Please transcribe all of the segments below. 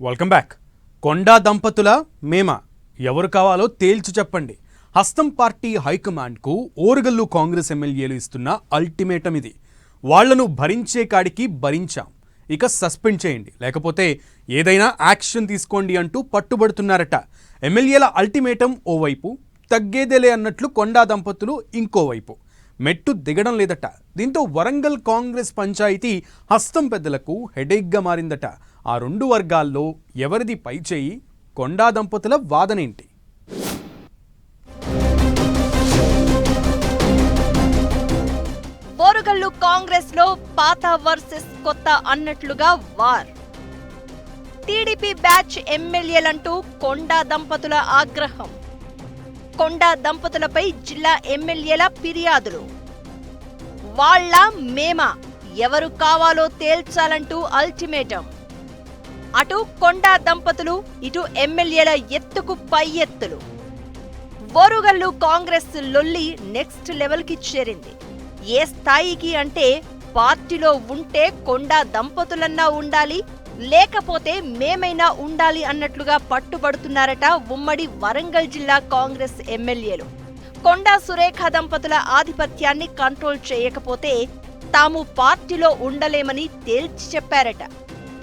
Welcome back కొండా దంపతుల మేమ. ఎవరు కావాలో తేల్చి చెప్పండి. హస్తం పార్టీ హైకమాండ్కు ఓరుగల్లు కాంగ్రెస్ ఎమ్మెల్యేలు ఇస్తున్న అల్టిమేటం ఇది. వాళ్ళను భరించే కాడికి భరించాం. ఇక సస్పెండ్ చేయండి. లేకపోతే ఏదైనా యాక్షన్ తీసుకోండి అంటూ పట్టుబడుతున్నారట. ఎమ్మెల్యేల అల్టిమేటం ఓవైపు తగ్గేదేలే అన్నట్లు కొండా దంపతులు ఇంకోవైపు. మెట్టు దిగడం లేదట. దీంతో వరంగల్ కాంగ్రెస్ పంచాయతీ హస్తం పెద్దలకు హెడేక్గా మారిందట. ఆ రెండు వర్గాల్లో ఎవరిది పైచేయి? కొండా దంపతుల వాదనేంటి? బోరుగల్లు కాంగ్రెస్లో పాత వర్సెస్ కొత్త అన్నట్లుగా వార్. టీడీపీ బ్యాచ్ ఎమ్మెల్యేలంటూ కొండా దంపతుల ఆగ్రహం. కొండ దంపతులపై జిల్లా ఎమ్మెల్యేల ఫిర్యాదులు. వాళ్ళ మేమ ఎవరు కావాలో తేల్చాలంటూ అల్టిమేటం. అటు కొండా దంపతులు ఇటు ఎమ్మెల్యేల ఎత్తుకు పై ఎత్తులు. ఓరుగల్లు కాంగ్రెస్ లొల్లి నెక్స్ట్ లెవెల్కి చేరింది. ఏ స్థాయికి అంటే పార్టీలో ఉంటే కొండా దంపతులన్నా ఉండాలి లేకపోతే మేమైనా ఉండాలి అన్నట్లుగా పట్టుబడుతున్నారట ఉమ్మడి వరంగల్ జిల్లా కాంగ్రెస్ ఎమ్మెల్యేలు. కొండా సురేఖ దంపతుల ఆధిపత్యాన్ని కంట్రోల్ చేయకపోతే తాము పార్టీలో ఉండలేమని తేల్చి చెప్పారట.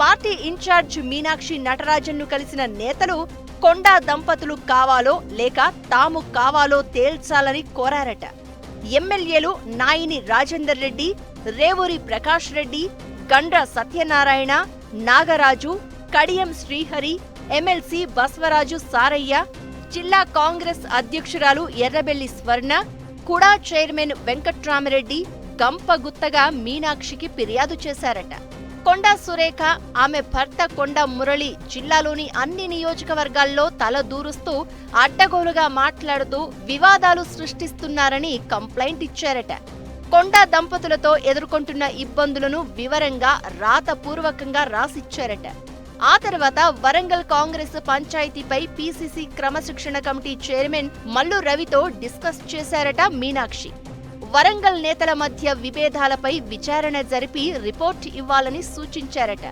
పార్టీ ఇన్ఛార్జ్ మీనాక్షి నటరాజన్ను కలిసిన నేతలు కొండా దంపతులు కావాలో లేక తాము కావాలో తేల్చాలని కోరారట. ఎమ్మెల్యేలు నాయిని రాజేందర్ రెడ్డి రేవూరి ప్రకాష్ రెడ్డి గండ్ర సత్యనారాయణ నాగరాజు కడియం శ్రీహరి ఎమ్మెల్సీ బస్వరాజు సారయ్య జిల్లా కాంగ్రెస్ అధ్యక్షురాలు ఎర్రబెల్లి స్వర్ణ కుడా చైర్మన్ వెంకట్రామరెడ్డి గంపగుత్తగా మీనాక్షికి ఫిర్యాదు చేశారట. కొండా సురేఖ ఆమె భర్త కొండ మురళి జిల్లాలోని అన్ని నియోజకవర్గాల్లో తల దూరుస్తూ అడ్డగోలుగా మాట్లాడుతూ వివాదాలు సృష్టిస్తున్నారని కంప్లైంట్ ఇచ్చారట. కొండా దంపతులతో ఎదుర్కొంటున్న ఇబ్బందులను వివరంగా రాతపూర్వకంగా రాసిచ్చారట. ఆ తర్వాత వరంగల్ కాంగ్రెస్ పంచాయతీపై పీసీసీ క్రమశిక్షణ కమిటీ చైర్మన్ మల్లు రవితో డిస్కస్ చేశారట మీనాక్షి. వరంగల్ నేతల మధ్య విభేదాలపై విచారణ జరిపి రిపోర్ట్ ఇవ్వాలని సూచించారట.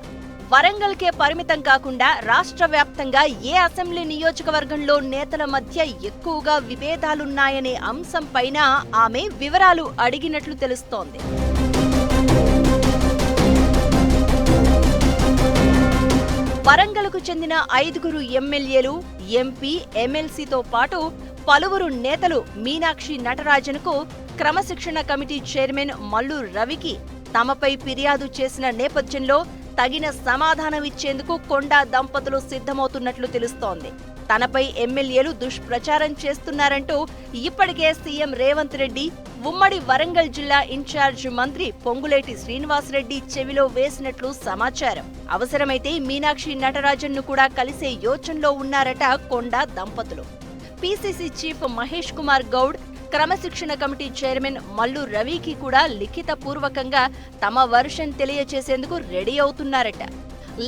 వరంగల్కే పరిమితం కాకుండా రాష్ట్ర వ్యాప్తంగా ఏ అసెంబ్లీ నియోజకవర్గంలో నేతల మధ్య ఎక్కువగా విభేదాలున్నాయనే అంశంపైన ఆమె వివరాలు అడిగినట్లు తెలుస్తోంది. వరంగల్కు చెందిన ఐదుగురు ఎమ్మెల్యేలు ఎంపీ ఎమ్మెల్సీతో పాటు పలువురు నేతలు మీనాక్షి నటరాజన్కు క్రమశిక్షణ కమిటీ చైర్మన్ మల్లు రవికి తమపై ఫిర్యాదు చేసిన నేపథ్యంలో తగిన సమాధానం ఇచ్చేందుకు కొండా దంపతులు సిద్ధమవుతున్నట్లు తెలుస్తోంది. తనపై ఎమ్మెల్యేలు దుష్ప్రచారం చేస్తున్నారంటూ ఇప్పటికే సీఎం రేవంత్ రెడ్డి ఉమ్మడి వరంగల్ జిల్లా ఇన్ఛార్జ్ మంత్రి పొంగులేటి శ్రీనివాసరెడ్డి చెవిలో వేసినట్లు సమాచారం. అవసరమైతే మీనాక్షి నటరాజన్ను కూడా కలిసే యోచనలో ఉన్నారట కొండా దంపతులు. పీసీసీ చీఫ్ మహేష్ కుమార్ గౌడ్ క్రమశిక్షణ కమిటీ చైర్మన్ మల్లు రవికి కూడా లిఖిత పూర్వకంగా తమ వర్షన్ తెలియచేసేందుకు రెడీ అవుతున్నారట.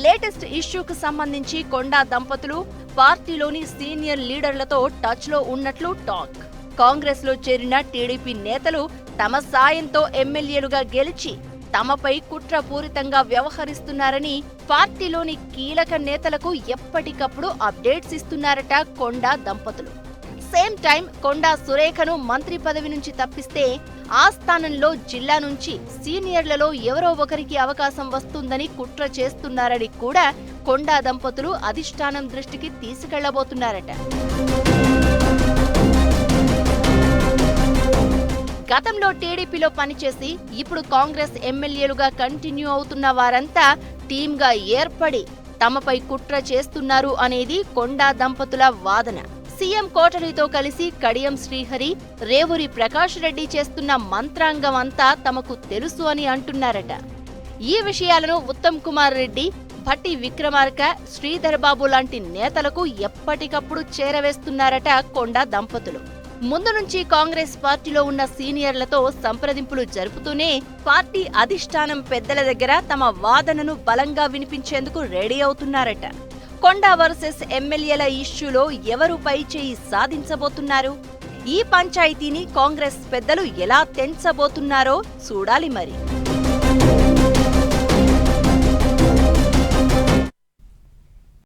లేటెస్ట్ ఇష్యూకు సంబంధించి కొండా దంపతులు పార్టీలోని సీనియర్ లీడర్లతో టచ్లో ఉన్నట్లు టాక్. కాంగ్రెస్లో చేరిన టీడీపీ నేతలు తమ సాయంతో ఎమ్మెల్యేలుగా గెలిచి తమపై కుట్రపూరితంగా వ్యవహరిస్తున్నారని పార్టీలోని కీలక నేతలకు ఎప్పటికప్పుడు అప్డేట్స్ ఇస్తున్నారట కొండా దంపతులు. సేమ్ టైం కొండా సురేఖను మంత్రి పదవి నుంచి తప్పిస్తే ఆ స్థానంలో జిల్లా నుంచి సీనియర్లలో ఎవరో ఒకరికి అవకాశం వస్తుందని కుట్ర చేస్తున్నారని కూడా కొండా దంపతులు అధిష్టానం దృష్టికి తీసుకెళ్ళబోతున్నారట. గతంలో టీడీపీలో పనిచేసి ఇప్పుడు కాంగ్రెస్ ఎమ్మెల్యేలుగా కంటిన్యూ అవుతున్న వారంతా టీమ్గా ఏర్పడి తమపై కుట్ర చేస్తున్నారు అనేది కొండా దంపతుల వాదన. సీఎం కోటలితో కలిసి కడియం శ్రీహరి రేవూరి ప్రకాష్ రెడ్డి చేస్తున్న మంత్రాంగం అంతా తమకు తెలుసు అని అంటున్నారట. ఈ విషయాలను ఉత్తమ్ కుమార్ రెడ్డి భట్టి విక్రమార్క శ్రీధర్బాబు లాంటి నేతలకు ఎప్పటికప్పుడు చేరవేస్తున్నారట కొండా దంపతులు. ముందు నుంచి కాంగ్రెస్ పార్టీలో ఉన్న సీనియర్లతో సంప్రదింపులు జరుపుతూనే పార్టీ అధిష్టానం పెద్దల దగ్గర తమ వాదనను బలంగా వినిపించేందుకు రెడీ అవుతున్నారట. కొండా వర్సెస్ ఎమ్మెల్యేల ఇష్యూలో ఎవరు పై చేయి సాధించబోతున్నారు? ఈ పంచాయతీని కాంగ్రెస్ పెద్దలు ఎలా తెంచబోతున్నారో చూడాలి మరి.